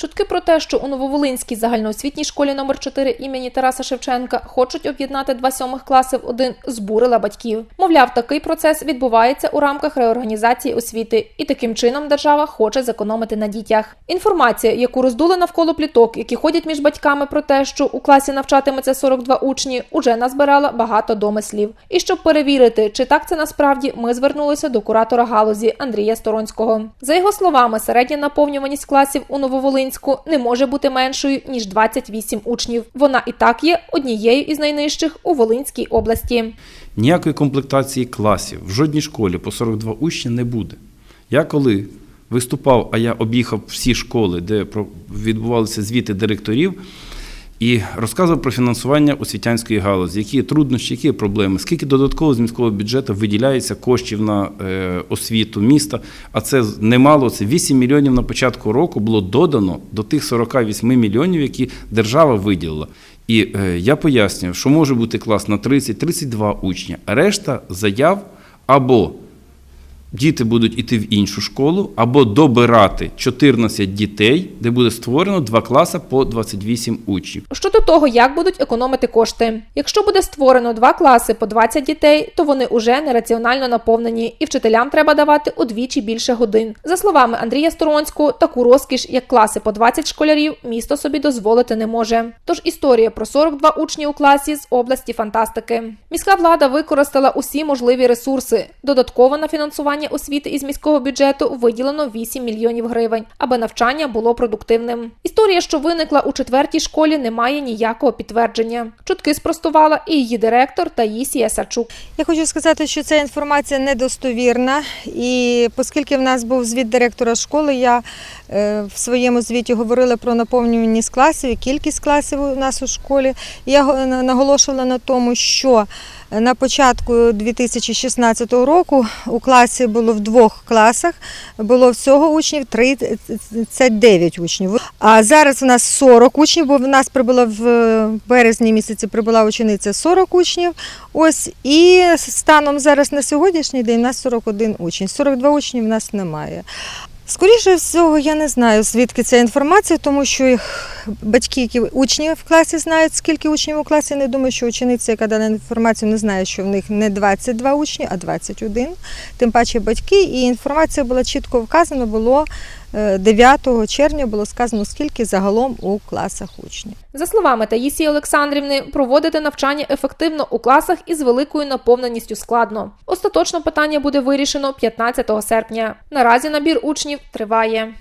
Чутки про те, що у Нововолинській загальноосвітній школі номер 4 імені Тараса Шевченка хочуть об'єднати два сьомих класи в один, збурила батьків. Мовляв, такий процес відбувається у рамках реорганізації освіти, і таким чином держава хоче зекономити на дітях. Інформація, яку роздули навколо пліток, які ходять між батьками про те, що у класі навчатиметься 42 учні, уже назбирала багато домислів. І щоб перевірити, чи так це насправді, ми звернулися до куратора галузі Андрія Сторонського. За його словами, середня наповнюваність класів у Нововолинську не може бути меншою ніж 28 учнів. Вона і так є однією із найнижчих у Волинській області. Ніякої комплектації класів в жодній школі по 42 учні не буде. Я коли виступав, а я об'їхав всі школи, де відбувалися звіти директорів, і розказував про фінансування освітянської галузі, які труднощі, які проблеми, скільки додатково з міського бюджету виділяється коштів на е, освіту міста. А це немало, це 8 мільйонів на початку року було додано до тих 48 мільйонів, які держава виділила. І е, я пояснюю, що може бути клас на 30-32 учні, а решта заяв або діти будуть іти в іншу школу, або добирати 14 дітей, де буде створено два класи по 28 учнів. Щодо того, як будуть економити кошти. Якщо буде створено два класи по 20 дітей, то вони уже нераціонально наповнені, і вчителям треба давати удвічі більше годин. За словами Андрія Сторонського, таку розкіш, як класи по 20 школярів, місто собі дозволити не може. Тож історія про 42 учні у класі з області фантастики. Міська влада використала усі можливі ресурси. Додатково на фінансування освіти із міського бюджету виділено 8 мільйонів гривень, аби навчання було продуктивним. Історія, що виникла у четвертій школі, не має ніякого підтвердження. Чутки спростувала і її директор Таїсія Сачук. Я хочу сказати, що ця інформація недостовірна, і оскільки в нас був звіт директора школи, я е, в своєму звіті говорила про наповнюваність класів і кількість класів у нас у школі. Я наголошувала на тому, що на початку 2016 року у класі було в двох класах було всього учнів 39 учнів. А зараз у нас 40 учнів, бо в нас прибула в березні місяці прибула учениця 40 учнів. Ось і станом зараз на сьогоднішній день у нас 41 учень. 42 учнів в нас немає. Скоріше всього, я не знаю, звідки ця інформація, тому що їх батьки, які учні в класі знають, скільки учнів у класі. Не думаю, що учениця, яка дала інформацію, не знає, що в них не 22 учні, а 21. Тим паче батьки. І інформація була чітко вказана, було 9 червня було сказано, скільки загалом у класах учнів. За словами Таїсії Олександрівни, проводити навчання ефективно у класах із великою наповненістю складно. Остаточно питання буде вирішено 15 серпня. Наразі набір учнів триває.